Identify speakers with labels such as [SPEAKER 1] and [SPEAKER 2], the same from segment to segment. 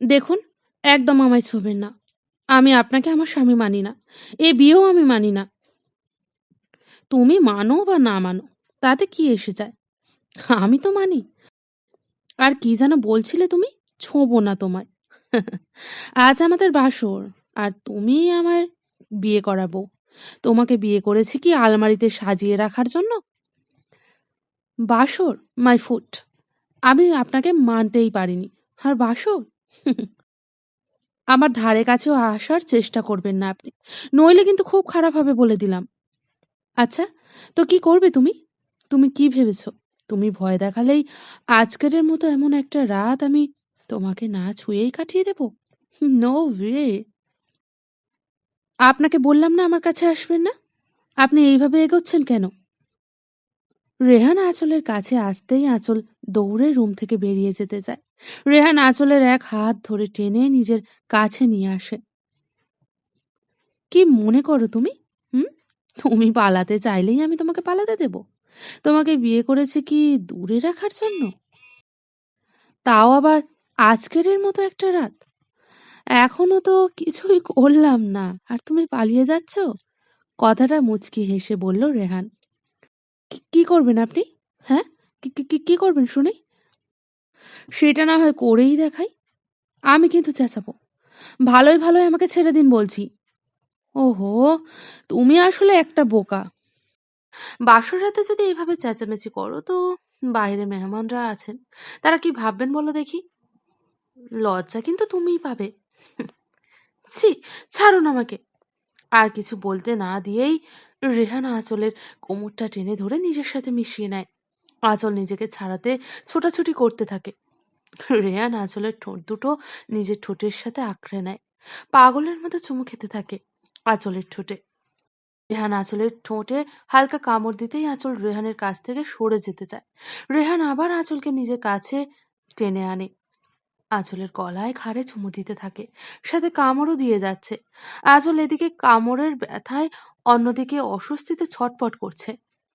[SPEAKER 1] দেখুন, একদম আমায় ছোবেন না। আমি আপনাকে আমার স্বামী মানি না। এ বিয়েও আমি মানি না। তুমি মানো বা না মানো, তাতে কি এসে যায়? আমি তো মানি। আর কি যেন বলছিলে তুমি? ছোবো না তোমায়। আজ আমাদের বাসর, আর তুমি আমার বিয়ে করাবো। তোমাকে বিয়ে করেছি কি আলমারিতে সাজিয়ে রাখার জন্য? বাসর, মাই ফুট। আমি আপনাকে মানতেই পারিনি। আর বাসর? আমার ধারে কাছেও আসার চেষ্টা করবেন না আপনি। নইলে কিন্তু খুব খারাপ হবে বলে দিলাম। আচ্ছা তো কি করবে তুমি? তুমি কি ভেবেছো? তুমি ভয় দেখালেই আজকের মতো এমন একটা রাত আমি তোমাকে না ছুঁয়েই কাটিয়ে দেব? নো ওয়ে আপনাকে বললাম না আমার কাছে আসবেন না? আপনি এইভাবে এগোচ্ছেন কেন? রেহান আঁচলের কাছে আসতেই আঁচল দৌড়ে রুম থেকে বেরিয়ে যেতে চায়। রেহান আঁচলের এক হাত ধরে টেনে নিজের কাছে নিয়ে আসে। কি মনে করো তুমি? হুম? তুমি পালাতে চাইলেই আমি তোমাকে পালাতে দেব। তোমাকে বিয়ে করেছে কি দূরে রাখার জন্য? তাও আবার আজকের মতো একটা রাত। এখনও তো কিছুই করলাম না। আর তুমি পালিয়ে যাচ্ছ? কথাটা মুচকি হেসে বলল রেহান। "কি- করবেন আপনি? হ্যাঁ? কি- কি করবেন শুনি? সেটা না হয় করেই দেখাই। আমি কিন্তু চেঁচাবো। ভালোই ভালোই আমাকে ছেড়ে দিন বলছি। ওহো, তুমি আসলে একটা বোকা। বাসর রাতে যদি এইভাবে চেঁচামেচি করো তো বাইরে মেহমানরা আছেন, তারা কি ভাববেন বলো দেখি? লজ্জা কিন্তু তুমিই পাবে। ছি, ছাড়ুন আমাকে। আর কিছু বলতে না দিয়েই রেহানা আঁচলের কোমরটা টেনে ধরে নিজের সাথে মিশিয়ে নেয়। আঁচল নিজেকে ছাড়াতে ছোটাছুটি করতে থাকে। রেহান আঁচলের ঠোঁট দুটো নিজের ঠোঁটের সাথে আঁকড়ে নেয়। পাগলের মতো চুমু খেতে থাকে আঁচলের ঠোঁটে। রেহান আঁচলের ঠোঁটে হালকা কামড় দিতেই আঁচল রেহানের কাছ থেকে সরে যেতে চায়। রেহান আবার আঁচলকে নিজের কাছে টেনে আনে। আঁচলের গলায় ঘাড়ে চুমু দিতে থাকে। সাথে কামড়ও দিয়ে যাচ্ছে। আঁচল এদিকে কামড়ের ব্যথায় অন্যদিকে অস্বস্তিতে ছটপট করছে।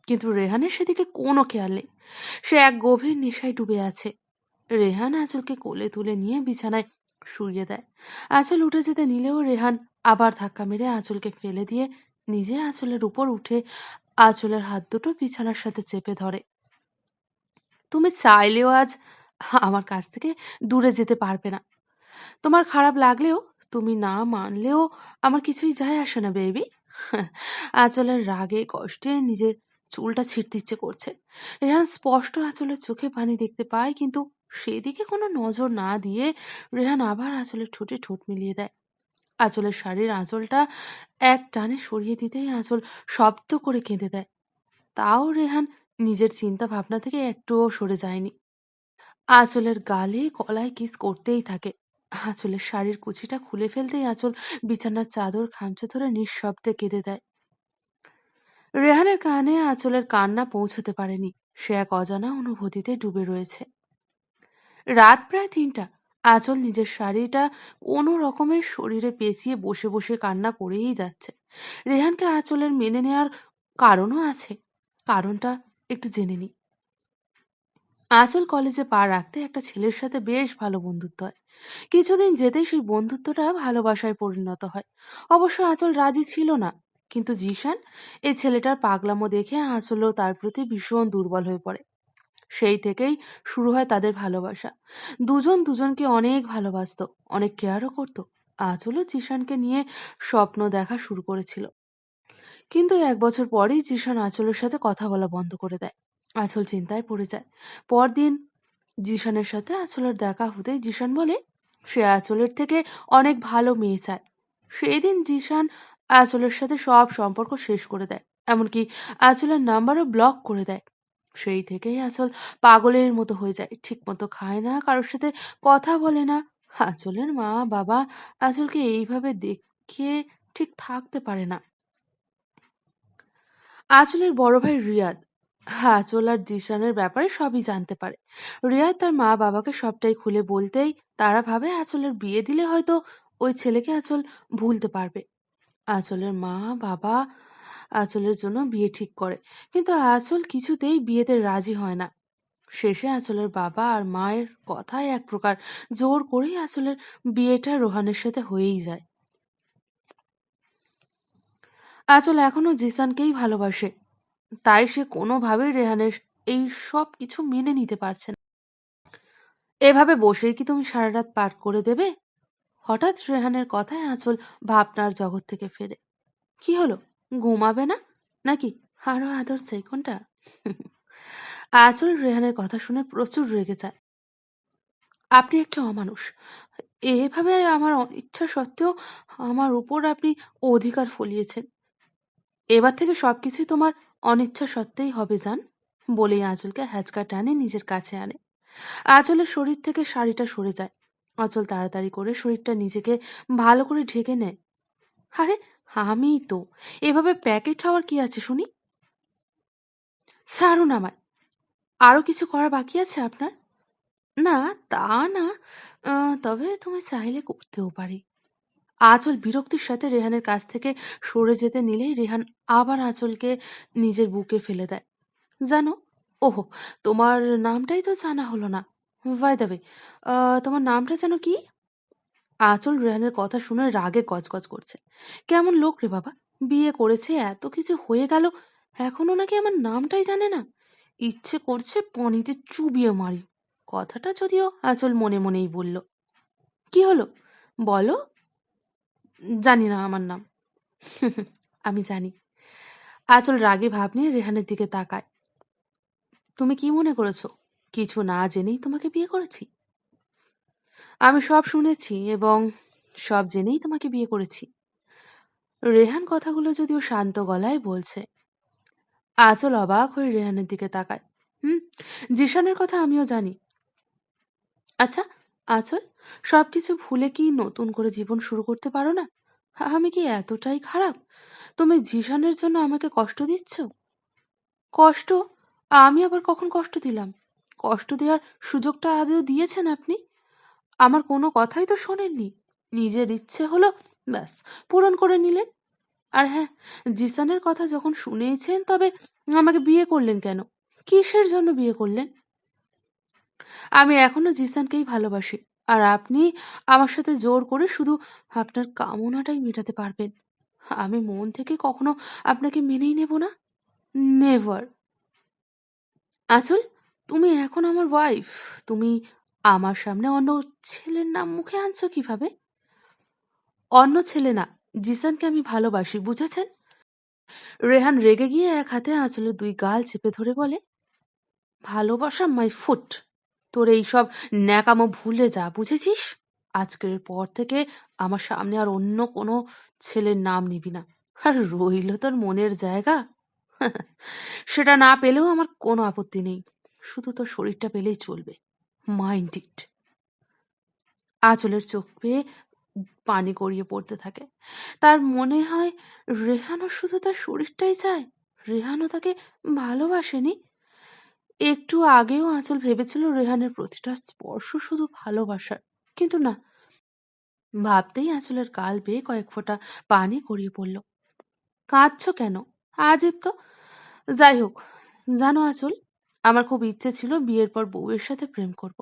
[SPEAKER 1] কিন্তু রেহানের সেদিকে কোনো খেয়াল নেই। সে এক গভীর নেশায় ডুবে আছে। রেহান আঁচলকে কোলে তুলে নিয়ে বিছানায় শুইয়ে দেয়। আঁচল উঠে যেতে নিলেও রেহান আবার ধাক্কা মেরে আঁচলকে ফেলে দিয়ে নিজে আঁচলের উপর উঠে আঁচলের হাত দুটো বিছানার সাথে চেপে ধরে। তুমি চাইলেও আজ আমার কাছ থেকে দূরে যেতে পারবে না। তোমার খারাপ লাগলেও তুমি না মানলেও আমার কিছুই যায় আসে না, বেবি। আঁচলের রাগে কষ্টে নিজের চুলটা ছিঁড়তে ইচ্ছে করছে। রেহান স্পষ্ট আঁচলের চোখে পানি দেখতে পায়, কিন্তু সেদিকে কোনো নজর না দিয়ে রেহান আবার আঁচলের ঠোঁটে ঠোঁট মিলিয়ে দেয়। আঁচলের শাড়ির আঁচলটা এক টানে সরিয়ে দিতেই আঁচল শব্দ করে কেঁদে দেয়। তাও রেহান নিজের চিন্তা ভাবনা থেকে একটুও সরে যায়নি। আঁচলের গালে গলায় কিস করতেই থাকে। আঁচলের শাড়ির কুচিটা খুলে ফেলতেই আঁচল বিছানার চাদর খামচে ধরে নিঃশব্দে কেঁদে দেয়। রেহানের কানে আঁচলের কান্না পৌঁছতে পারেনি। সে এক অজানা অনুভূতিতে ডুবে রয়েছে। রাত প্রায় তিনটা। আঁচল নিজের শাড়িটা কোনো রকমের শরীরে পেঁচিয়ে বসে বসে কান্না করেই যাচ্ছে। রেহানকে আঁচলের মেনে নেওয়ার কারণও আছে। কারণটা একটু জেনে নি। আঁচল কলেজে পা রাখতে একটা ছেলের সাথে বেশ ভালো বন্ধুত্ব হয়। কিছুদিন যেতেই সেই বন্ধুত্বটা ভালোবাসায় পরিণত হয়। অবশ্য আঁচল রাজি ছিল না। কিন্তু জিশান, এই ছেলেটার পাগলামো দেখে আঁচলও তার প্রতি ভীষণ দুর্বল হয়ে পড়ে। সেই থেকেই শুরু হয় তাদের ভালোবাসা। দুজন দুজনকে অনেক ভালোবাসতো, অনেক কেয়ারও করতো। আঁচলও জিশানকে নিয়ে স্বপ্ন দেখা শুরু করেছিল। কিন্তু এক বছর পরেই জিশান আঁচলের সাথে কথা বলা বন্ধ করে দেয়। আঁচল চিন্তায় পড়ে যায়। পরদিন জিশানের সাথে আঁচলের দেখা হতেই জিশান বলে, সে আঁচলের থেকে অনেক ভালো মেয়ে চায়। সেই দিন জিশান আঁচলের সাথে সব সম্পর্ক শেষ করে দেয়, এমনকি আঁচলের নাম্বারও ব্লক করে দেয়। সেই থেকেই আঁচল পাগলের মতো হয়ে যায় ঠিক মতো খায় না, কারোর সাথে কথা বলে না। আঁচলের মা বাবা আঁচলকে এইভাবে দেখে ঠিক থাকতে পারে না। আঁচলের বড় ভাই রিয়াদ, আঁচল আর জিশানের ব্যাপারে সবই জানতে পারে। রিয়াদ তার মা বাবাকে সবটাই খুলে বলতেই তারা ভাবে আঁচলের বিয়ে দিলে হয়তো ওই ছেলেকে আঁচল ভুলতে পারবে। আঁচলের মা, বাবা আঁচলের জন্য বিয়ে ঠিক করে। কিন্তু আঁচল কিছুতেই বিয়েতে রাজি হয় না। শেষে আঁচলের বাবা আর মায়ের কথায় এক প্রকার জোর করেই আঁচলের বিয়েটা রোহানের সাথে হয়েই যায়। আঁচল এখনও জিসানকেই ভালোবাসে। তাই সে কোনোভাবেই রেহানের এই সব কিছু মেনে নিতে পারছে না। এভাবে বসেই কি তুমি সারা রাত পার করে দেবে? হঠাৎ রেহানের কথায় আঁচল ভাবনার জগৎ থেকে ফেরে। কি হলো? ঘুমাবে না? নাকি আরও আদর চাই কোনটা? আঁচল রেহানের কথা শুনে প্রচুর রেগে যায়। আপনি একটা অমানুষ। এভাবে আমার ইচ্ছা সত্ত্বেও আমার উপর আপনি অধিকার ফলিয়েছেন। এবার থেকে সবকিছুই তোমার অনিচ্ছা সত্ত্বেই হবে যান বলেই আঁচলকে হ্যাচকা টানে নিজের কাছে আনে। আঁচলের শরীর থেকে শাড়িটা সরে যায়। আঁচল তাড়াতাড়ি করে শরীরটা নিজেকে ভালো করে ঢেকে নেয়। আরে, আমিই তো। এভাবে প্যাকেট হওয়ার কি আছে শুনি? ছাড়ুন আমায়। আরও কিছু করা বাকি আছে আপনার? না, তা না। তবে তুমি চাইলে করতেও পারি। আঁচল বিরক্তির সাথে রেহানের কাছ থেকে সরে যেতে নিলেই রেহান আবার আঁচলকে নিজের বুকে ফেলে দেয়। জানো, ওহো, তোমার নামটাই তো জানা হলো না। বাই দ্য তোমার নামটা যেন কি? আঁচল রেহানের কথা শুনে রাগে গজগজ করছে। কেমন লোক রে বাবা, বিয়ে করেছে, এত কিছু হয়ে গেল, এখনও নাকি আমার নামটাই জানে না। ইচ্ছে করছে পনিতে চুবিয়ে মারি। কথাটা যদিও আঁচল মনে মনেই বলল। কি হলো? বলো। জানি না আমার নাম। আমি জানি। আঁচল রাগে ভাব নিয়ে রেহানের দিকে তাকায়। তুমি কি মনে করেছ? কিছু না জেনেই তোমাকে বিয়ে করেছি। আমি সব শুনেছি এবং সব জেনেই তোমাকে বিয়ে করেছি। রেহান কথাগুলো যদিও শান্ত গলায় বলছে। আচল অবাক হয়ে রেহানের দিকে তাকায়। হুম, জিশানের কথা আমিও জানি। আচ্ছা আঁচল, সবকিছু ভুলে কি নতুন করে জীবন শুরু করতে পারো না? আমি কি এতটাই খারাপ? তুমি জিশানের জন্য আমাকে কষ্ট দিচ্ছ? কষ্ট? আমি আবার কখন কষ্ট দিলাম? কষ্ট দেওয়ার সুযোগটা আদৌ দিয়েছেন আপনি? আমার কোনো কথাই তো শোনেননি। নিজের ইচ্ছে হলো ব্যাস, পূরণ করে নিলেন। আর হ্যাঁ জিসানের কথা যখন শুনেছেন তবে আমাকে বিয়ে করলেন কেন? কিসের জন্য বিয়ে করলেন? আমি এখনও জিসানকেই ভালোবাসি। আর আপনি আমার সাথে জোর করে শুধু আপনার কামনাটাই মেটাতে পারবেন। আমি মন থেকে কখনো আপনাকে মেনেই নেব না? নেভার। আসল তুমি এখন আমার ওয়াইফ তুমি আমার সামনে অন্য ছেলের নাম মুখে আনছো কীভাবে? অন্য ছেলে না, জিসানকে আমি ভালোবাসি, বুঝেছেন? রেহান রেগে গিয়ে এক হাতে আঁচলের দুই গাল চেপে ধরে বলে, ভালোবাসা মাই ফুট তোর এইসব ন্যাকামো ভুলে যা, বুঝেছিস? আজকের পর থেকে আমার সামনে আর অন্য কোনো ছেলের নাম নিবি না, আর রইল তোর মনের জায়গা? সেটা না পেলেও আমার কোনো আপত্তি নেই। শুধু তোর শরীরটা পেলেই চলবে। মাইন্ড ইট আঁচলের চোখ পেয়ে পানি গড়িয়ে পড়তে থাকে। তার মনে হয় রেহানও শুধু তার শরীরটাই চায়। রেহানও তাকে ভালোবাসেনি। একটু আগেও আঁচল ভেবেছিল রেহানের প্রতিটা স্পর্শ শুধু ভালোবাসার। কিন্তু না, ভাবতেই আঁচলের গাল বেয়ে কয়েক ফোঁটা পানি গড়িয়ে পড়ল। কাঁদছ কেন? আজীব তো। যাই হোক, জানো আঁচল আমার খুব ইচ্ছে ছিল বিয়ের পর বউয়ের সাথে প্রেম করব।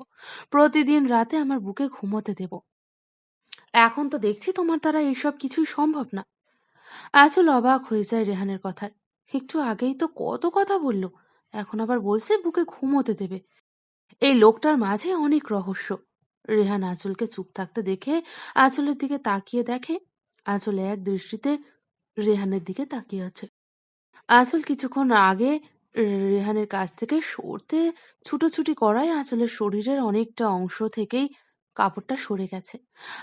[SPEAKER 1] প্রতিদিন রাতে আমার বুকে ঘুমোতে দেব। এখন তো দেখছি তোমার দ্বারা এইসব কিছুই সম্ভব না। আঁচল অবাক হয়ে যায় রেহানের কথায়। একটু আগেই তো কত কথা বলল, এখন আবার বলছে বুকে ঘুমোতে দেবে। এই লোকটার মাঝে অনেক রহস্য। রেহান আঁচলকে চুপ থাকতে দেখে আঁচলের দিকে তাকিয়ে দেখে, আঁচল এক দৃষ্টিতে রেহানের দিকে তাকিয়ে আছে। আঁচল কিছুক্ষণ আগে রেহানের কাছ থেকে সরতে ছুটোছুটি করায় আঁচলের শরীরের অনেকটা অংশ থেকেই কাপড়টা সরে গেছে।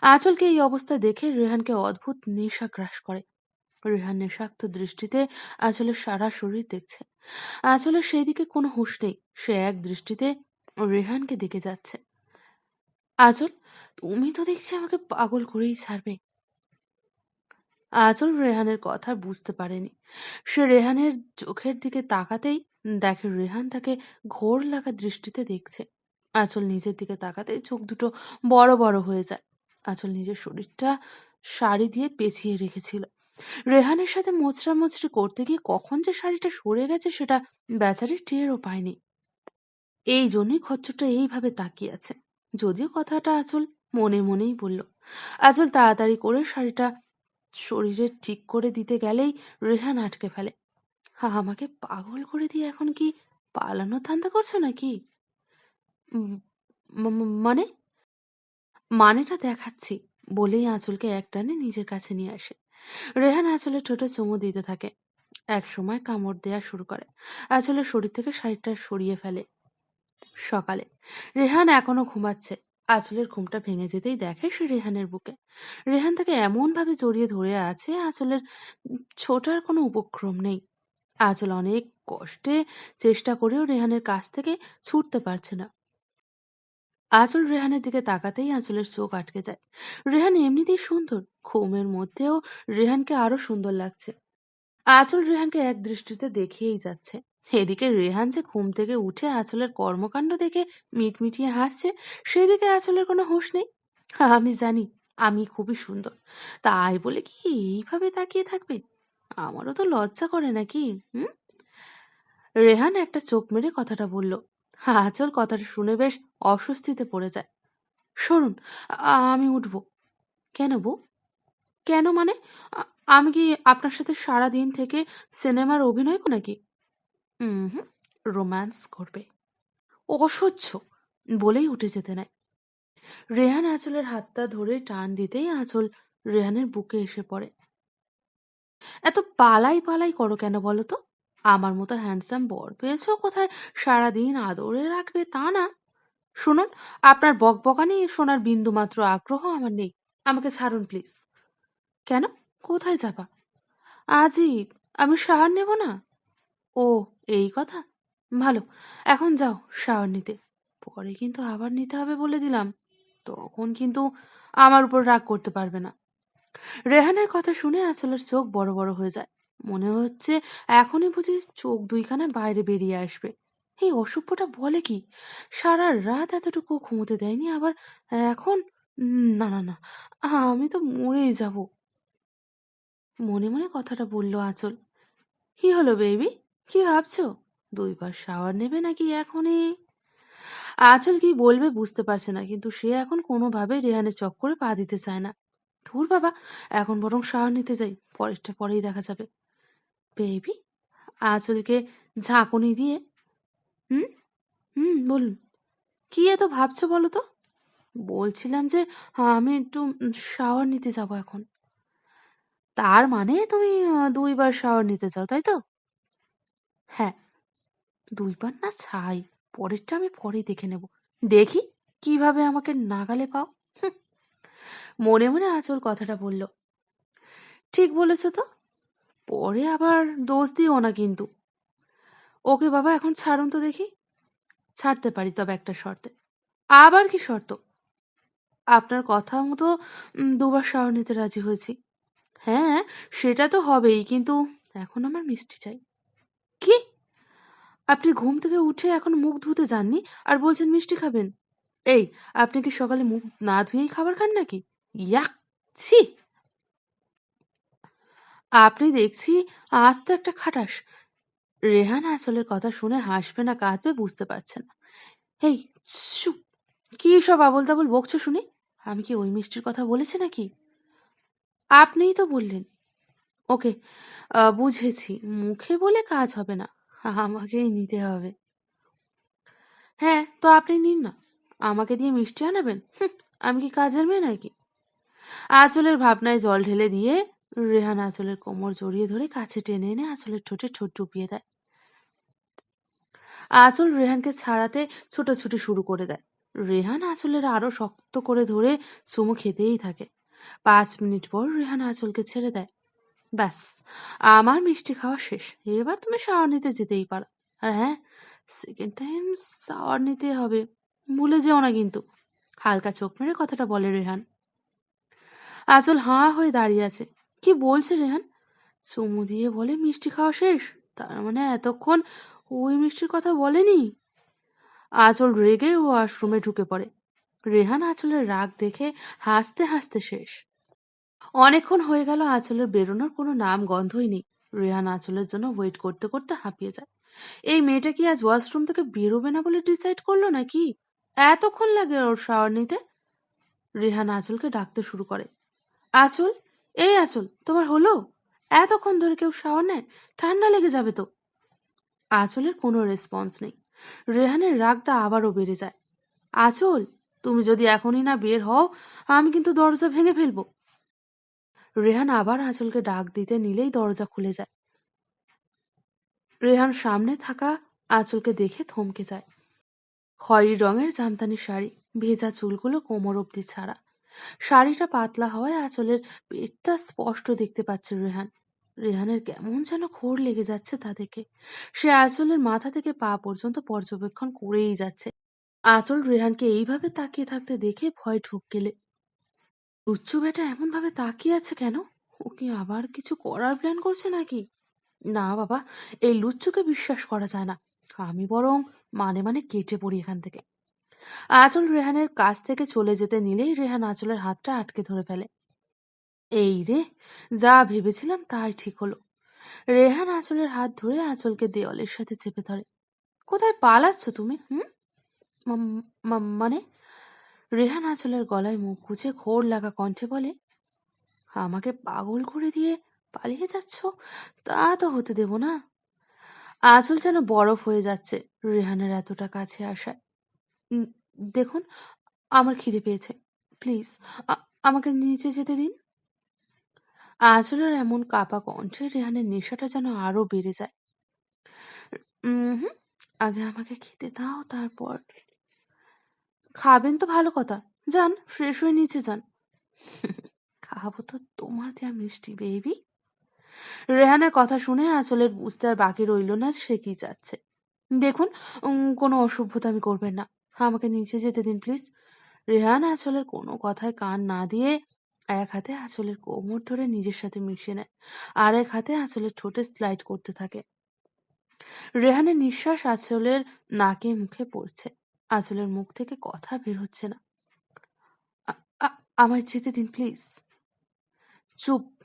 [SPEAKER 1] আঁচলকে এই অবস্থা দেখে রেহানকে অদ্ভুত নেশা গ্রাস করে। রেহান নেশাক্ত দৃষ্টিতে আঁচলের সারা শরীর দেখছে। আঁচলের সেই দিকে কোনো হুঁশ নেই। সে এক দৃষ্টিতে রেহানকে দেখে যাচ্ছে। আঁচল, তুমি তো দেখছি আমাকে পাগল করেই ছাড়বে। আঁচল রেহানের কথা বুঝতে পারেনি। সে রেহানের চোখের দিকে তাকাতেই দেখে রেহান তাকে ঘোর লাগা দৃষ্টিতে দেখছে। আঁচল নিজের দিকে তাকাতেই চোখ দুটো বড় বড় হয়ে যায়। আঁচল নিজের শরীরটা শাড়ি দিয়ে পেঁচিয়ে রেখেছিল। রেহানের সাথে মোচড়া মোচড়ি করতে গিয়ে কখন যে শাড়িটা সরে গেছে সেটা বেচারি টেরও পায়নি। এই জন্যই খচ্চরটা এইভাবে তাকিয়ে আছে। যদিও কথাটা আঁচল মনে মনেই বলল। আঁচল তাড়াতাড়ি করে শাড়িটা শরীরে ঠিক করে দিতে গেলেই রেহান আটকে ফেলে। হা, আমাকে পাগল করে দিয়ে এখন কি পালানোর ধান্দা করছ নাকি? মানে? মানেটা দেখাচ্ছি, বলেই আঁচলকে একটানে নিজের কাছে নিয়ে আসে। রেহান আঁচলের ঠোঁটে চুমু দিতে থাকে। এক সময় কামড় দেয়া শুরু করে। আঁচলের শরীর থেকে শাড়িটা সরিয়ে ফেলে। সকালে রেহান এখনও ঘুমাচ্ছে। আঁচলের ঘুমটা ভেঙে যেতেই দেখে সে রেহানের বুকে। রেহান তাকে এমন ভাবে জড়িয়ে ধরে আছে, আঁচলের ছোটার কোনো উপক্রম নেই। আঁচল অনেক কষ্টে চেষ্টা করেও রেহানের কাছ থেকে ছুটতে পারছে না। আঁচল রেহানের দিকে তাকাতেই আঁচলের চোখ আটকে যায়। রেহান এমনিতেই সুন্দর, ঘুমের মধ্যেও রেহানকে আরও সুন্দর লাগছে। আঁচল রেহানকে এক দৃষ্টিতে দেখেই যাচ্ছে। এদিকে রেহান যে ঘুম থেকে উঠে আঁচলের কর্মকাণ্ড দেখে মিটমিটিয়ে হাসছে, সেদিকে আঁচলের কোনো হুঁশ নেই। আমি জানি, আমি খুবই সুন্দর। তাই বলে কি এইভাবে তাকিয়ে থাকবে? আমারও তো লজ্জা করে নাকি, হুম? রেহান একটা চোখ মেরে কথাটা বলল। আঁচল কথাটা শুনে বেশ অস্বস্তিতে পড়ে যায়। সরুন, আমি উঠব। কেন বউ? কেন মানে? আমি কি আপনার সাথে সারা দিন থেকে সিনেমার অভিনয় নাকি? রোম্যান্স করবে। অসহ্য, বলেই উঠে যেতে নেয়। রেহান আঁচলের হাতটা ধরে টান দিতেই আঁচল রেহানের বুকে এসে পড়ে। এত পালাই পালাই করো কেন বলো তো? আমার মতো হ্যান্ডসাম বর পেয়েছ কোথায়? সারাদিন আদরে রাখবে তা না। শুনুন, আপনার বকবকানি শোনার বিন্দুমাত্র আগ্রহ আমার নেই। আমাকে ছাড়ুন, প্লিজ। কেন? কোথায় যাবা? আজই, আমি সাহার নেব না? ও, এই কথা? ভালো, এখন যাও শাওয়ার নিতে। পরে কিন্তু আবার নিতে হবে বলে দিলাম। তখন কিন্তু আমার উপর রাগ করতে পারবে না। রেহানের কথা শুনে আঁচলের চোখ বড় বড় হয়ে যায়। মনে হচ্ছে এখনই বুঝি চোখ দুইখানা বাইরে বেরিয়ে আসবে। এই অসভ্যটা বলে কি? সারা রাত এতটুকু ঘুমোতে দেয়নি, আবার এখন? না না না, আমি তো মরেই যাব। মনে মনে কথাটা বলল আঁচল। কি হলো, বেবি? কি ভাবছ? দুইবার শাওয়ার নেবে নাকি এখনই? আঁচল কি বলবে বুঝতে পারছে না, কিন্তু সে এখন কোনোভাবে রেহানের চক্করে পা দিতে চায় না। ধুর বাবা, এখন বরং শাওয়ার নিতে যাই, পরেরটা পরেই দেখা যাবে। বেবি আঁচলকে ঝাঁকুনি দিয়ে, হুম? হুম, বলুন। কি এত ভাবছ বলো তো? বলছিলাম যে আমি একটু শাওয়ার নিতে যাব এখন। তার মানে তুমি দুইবার শাওয়ার নিতে চাও, তাই তো? হ্যাঁ দুইবার না ছাই, পরেরটা আমি পরেই দেখে নেব। দেখি কীভাবে আমাকে নাগালে পাও। মনে মনে আঁচল কথাটা বলল, ঠিক বলেছ তো? পরে আবার দোষ দিও না কিন্তু। ওকে বাবা এখন ছাড়ুন তো দেখি। ছাড়তে পারি তবে একটা শর্তে। আবার কি শর্ত? আপনার কথা মতো দুবার নিতে রাজি হয়েছি। হ্যাঁ সেটা তো হবেই কিন্তু এখন আমার মিষ্টি চাই। কি? আপনি ঘুম থেকে উঠে এখন মুখ ধুতে যাননি আর বলছেন মিষ্টি খাবেন। এই, আপনি কি সকালে মুখ না ধুয়েই খাবার খান নাকি? ইয়াক, ছি। আপনি দেখছি আজ তো একটা খাটাস। রেহান আসলের কথা শুনে হাসবে না কাঁদবে বুঝতে পারছে না। এই কি সব আবল তাবল বকছো শুনি? আমি কি ওই মিষ্টির কথা বলেছি নাকি? আপনিই তো বললেন। ওকে আহ, বুঝেছি। মুখে বলে কাজ হবে না। আমাকেই নিতে হবে। হ্যাঁ তো আপনি নিন না। আমাকে দিয়ে মিষ্টি আনাবেন? আমি কি কাজের মেয়ে নাকি? আঁচলের ভাবনায় জল ঢেলে দিয়ে রেহান আঁচলের কোমর জড়িয়ে ধরে কাছে টেনে এনে আঁচলের ঠোঁটে ঠোঁট ডুবিয়ে দেয়। আঁচল রেহানকে ছাড়াতে ছুটোছুটি শুরু করে দেয়। রেহান আঁচলের আরও শক্ত করে ধরে চুমু খেতেই থাকে। পাঁচ মিনিট পর রেহান আঁচলকে ছেড়ে দেয়। ব্যাস, আমার মিষ্টি খাওয়া শেষ। এবার তুমি শাওয়ার নিতে যেতেই পারো। আর হ্যাঁ সেকেন্ড টাইম শাওয়ার নিতে হবে। ভুলে যেও না কিন্তু। হালকা চোখ মেরে কথাটা বলে রেহান। আচল হাঁ হয়ে দাঁড়িয়ে আছে। কি বলছে রেহান? চুমু দিয়ে বলে, মিষ্টি খাওয়া শেষ? তার মানে এতক্ষণ ওই মিষ্টির কথা বলেনি? আচল রেগে ও আশ্রমে ঢুকে পড়ে। রেহান আচলের রাগ দেখে হাসতে হাসতে শেষ। অনেকক্ষণ হয়ে গেল, আঁচলের বেরোনোর কোনো নাম গন্ধই নেই। রেহান আঁচলের জন্য ওয়েট করতে করতে হাঁপিয়ে যায়। এই মেয়েটা কি আজ ওয়াশরুম থেকে বেরোবে না বলে ডিসাইড করল নাকি? এতক্ষণ লাগে ওর শাওয়ার নিতে? রেহান আঁচলকে ডাকতে শুরু করে। আঁচল? এই আঁচল, তোমার হলো? এতক্ষণ ধরে কেউ শাওয়ার নেয়? ঠান্ডা লেগে যাবে তো। আঁচলের কোনো রেসপন্স নেই। রেহানের রাগটা আবারও বেড়ে যায়। আঁচল, তুমি যদি এখনই না বের হও, আমি কিন্তু দরজা ভেঙে ফেলব। রেহান আবার আঁচলকে ডাক দিতে নিলেই দরজা খুলে যায়। রেহান সামনে থাকা আঁচলকে দেখে থমকে যায়। খয়েরি রঙের জামদানি শাড়ি, ভেজা চুলগুলো কোমর অব্দি ছাড়া। শাড়িটা পাতলা হওয়ায় আঁচলের পেটটা স্পষ্ট দেখতে পাচ্ছে রেহান। রেহানের কেমন যেন ঘোর লেগে যাচ্ছে তা দেখে। সে আঁচলের মাথা থেকে পা পর্যন্ত পর্যবেক্ষণ করেই যাচ্ছে। আঁচল রেহানকে এইভাবে তাকিয়ে থাকতে দেখে ভয় ঢুক গেলে। উচ্চু বেটা এমন ভাবে তাকিয়ে আছে কেন? ও কি আবার কিছু করার প্ল্যান করছে নাকি? না বাবা, এই লুচ্চুকে বিশ্বাস করা যায় না। আমি বরং মানে মানে কেটে পড়ি এখান থেকে। আঁচল রেহানের কাছ থেকে চলে যেতে নিলেই রেহান আঁচলের হাতটা আটকে ধরে ফেলে। এই রে, যা ভেবেছিলাম তাই ঠিক হলো। রেহান আঁচলের হাত ধরে আঁচলকে দেওয়ালের সাথে চেপে ধরে। কোথায় পালাচ্ছ তুমি, হুম? মানে? রেহান আঁচলের গলায় মুখ গুজে ঘোর লাগা কণ্ঠে বলে আমাকে পাগল করে দিয়ে পালিয়ে যাচ্ছ? তা তো হতে দেব না। আঁচল যেন বরফ হয়ে যাচ্ছে রেহানের এতটা কাছে আসায়। দেখুন আমার খিদে পেয়েছে। প্লিজ আমাকে নিচে যেতে দিন। আঁচলের এমন কাপা কণ্ঠে রেহানের নেশাটা যেন আরও বেড়ে যায়। হুম, আগে আমাকে খেতে দাও তারপর খাবেন তো ভালো কথা। যান ফ্রেশ হয়ে নিচে যান। খাব তো তোমার দেয়া মিষ্টি বেবি রেহানের কথা শুনে আঁচলের বুঝতে আর বাকি রইল না সে কি যাচ্ছে দেখুন কোনো অসভ্যতামি করবেন না। আমাকে নিচে যেতে দিন প্লিজ রেহান আঁচলের কোনো কথায় কান না দিয়ে এক হাতে আঁচলের কোমর ধরে নিজের সাথে মিশিয়ে নেয়, আর এক হাতে আঁচলের ঠোঁটে স্লাইড করতে থাকে। রেহানের নিঃশ্বাস আঁচলের নাকে মুখে পড়ছে। আঁচলের মুখ থেকে কথা বের হচ্ছে না। আমায় যেতে দিন, প্লিজ। চুপ,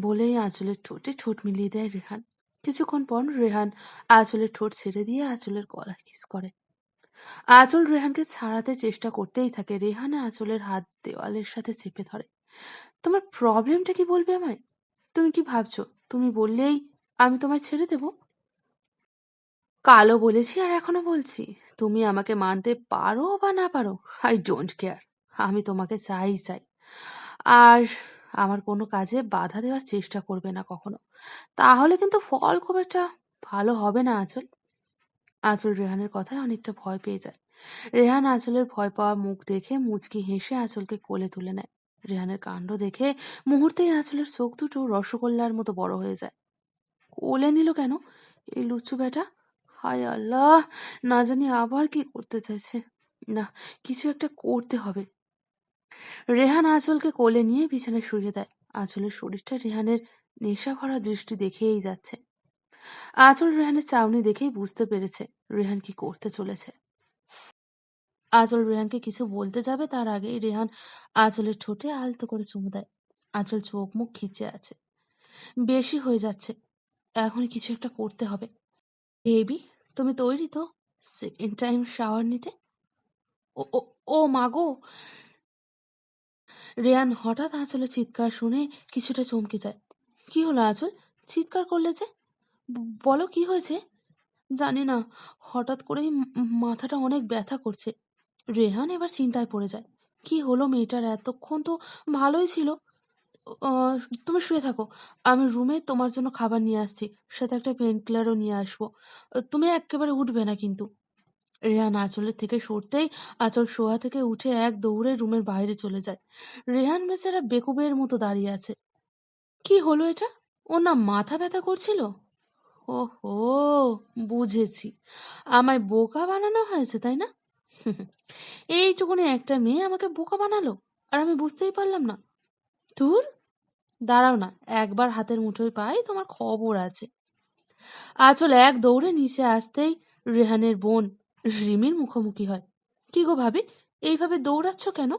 [SPEAKER 1] বলেই আঁচলের ঠোঁটে ঠোঁট মিলিয়ে দেয় রেহান। কিছুক্ষণ পর রেহান আঁচলের ঠোঁট ছেড়ে দিয়ে আঁচলের গলা কিস করে। আঁচল রেহানকে ছাড়াতে চেষ্টা করতেই থাকে। রেহান আঁচলের হাত দেওয়ালের সাথে চেপে ধরে। তোমার প্রবলেমটা কি বলবে আমায়? তুমি কি ভাবছ? তুমি বললেই আমি তোমায় ছেড়ে দেব? কালো বলেছি আর এখনও বলছি। তুমি আমাকে মানতে পারো বা না পারো আই ডোন্ট কেয়ার আমি তোমাকে চাই চাই। আর আমার কোনো কাজে বাধা দেওয়ার চেষ্টা করবে না কখনো। তাহলে কিন্তু ফল খুব একটা ভালো হবে না আঁচল। আঁচল রেহানের কথায় অনেকটা ভয় পেয়ে যায়। রেহান আঁচলের ভয় পাওয়া মুখ দেখে মুচকি হেসে আঁচলকে কোলে তুলে নেয়। রেহানের কাণ্ড দেখে মুহূর্তেই আঁচলের চোখ দুটো রসগোল্লার মতো বড় হয়ে যায়। কোলে নিল কেন? এই লুচু বেটা হায় আল্লাহ, না জানি আবার কি করতে চাইছে। না, কিছু একটা করতে হবে। রেহান আঁচলকে কোলে নিয়ে বিছানায় শুয়ে দেয়। আঁচলের শরীরটা রেহানের নেশা ভরা দৃষ্টি দেখেই যাচ্ছে। আঁচল রেহানের চাউনি দেখেই বুঝতে পেরেছে রেহান কি করতে চলেছে। আঁচল রেহানকে কিছু বলতে যাবে তার আগেই রেহান আঁচলের ঠোঁটে আলতো করে চুমু দেয়। আঁচল চোখ মুখ খিচে আছে। বেশি হয়ে যাচ্ছে। এখন কিছু একটা করতে হবে। বেবি তুমি তৈরি তো সেকেন্ড টাইম শাওয়ার নিতে? ও ও মাগো রেয়ান হঠাৎ আঁচলে চিৎকার শুনে কিছুটা চমকে যায়। কি হলো আঁচল? চিৎকার করলে যে? বলো কি হয়েছে? জানি না, হঠাৎ করেই মাথাটা অনেক ব্যথা করছে। রেহান এবার চিন্তায় পড়ে যায়। কি হলো মেয়েটার? এতক্ষণ তো ভালোই ছিল। তুমি শুয়ে থাকো। আমি রুমে তোমার জন্য খাবার নিয়ে আসছি, সাথে একটা পেন কিলারও নিয়ে আসব। তুমি একেবারে উঠবে না কিন্তু। রেহান আঁচলের থেকে সরতেই, আঁচল শোয়া থেকে উঠে এক দৌড়ে রুমের বাইরে চলে যায়। রেহান বেচারা বেকুবের মতো দাঁড়িয়ে আছে। কি হলো এটা? ও না মাথা ব্যথা করছিল? ওহো, বুঝেছি। আমায় বোকা বানানো হয়েছে, তাই না? এইটুকুনি একটা মেয়ে আমাকে বোকা বানালো? আর আমি বুঝতেই পারলাম না। দূর দাঁড়াও না, একবার হাতের মুঠোয় পাই, তোমার খবর আছে। আঁচল এক দৌড়ে নিচে আসতেই রেহানের বোন রিমির মুখোমুখি হয়। কি গো ভাবি, এইভাবে দৌড়াচ্ছ কেন?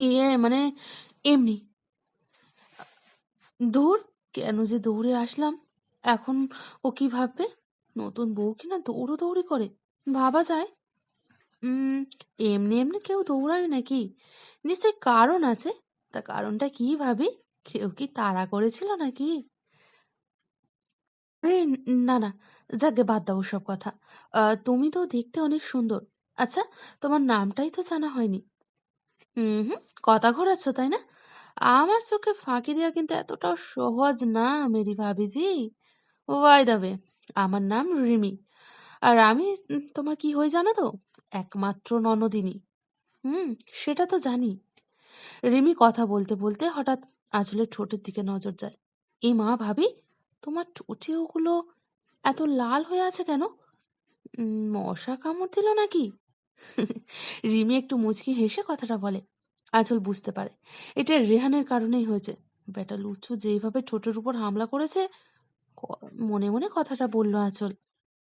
[SPEAKER 1] ইয়ে মানে এমনি। দূর কেন যে দৌড়ে আসলাম? এখন ও কি ভাববে? নতুন বউ কিনা দৌড়োদৌড়ি করে? ভাবা যায়। এমনি এমনি কেউ দৌড়ায় নাকি? নিশ্চয়ই কারণ আছে। তা কারণটা কি ভাবি? কেউ কি তাড়া করেছিল নাকি? না না যাকে বাদ দাও সব কথা। তুমি তো দেখতে অনেক সুন্দর। আচ্ছা তোমার নামটাই তো জানা হয়নি। হুম হুম, কথা ঘোরাচ্ছ তাই না? আমার চোখে ফাঁকি দেওয়া কিন্তু এতটাও সহজ না, মেরি ভাবিজি। ওয়াই দাবে আমার নাম রিমি। আর আমি, তোমার কি হই জানো তো? একমাত্র ননদিনী। হুম, সেটা তো জানি। রিমি কথা বলতে বলতে হঠাৎ আঁচলের ঠোঁটের দিকে নজর যায়। এই মা ভাবি তোমার ঠোঁটে ওগুলো এত লাল হয়ে আছে কেন? উম, মশা কামড় দিল নাকি? রিমি একটু মুচকি হেসে কথাটা বলে। আঁচল বুঝতে পারে। এটা রেহানের কারণেই হয়েছে। বেটা লুচু যেভাবে ঠোঁটের উপর হামলা করেছে ক- মনে মনে কথাটা বলল আঁচল।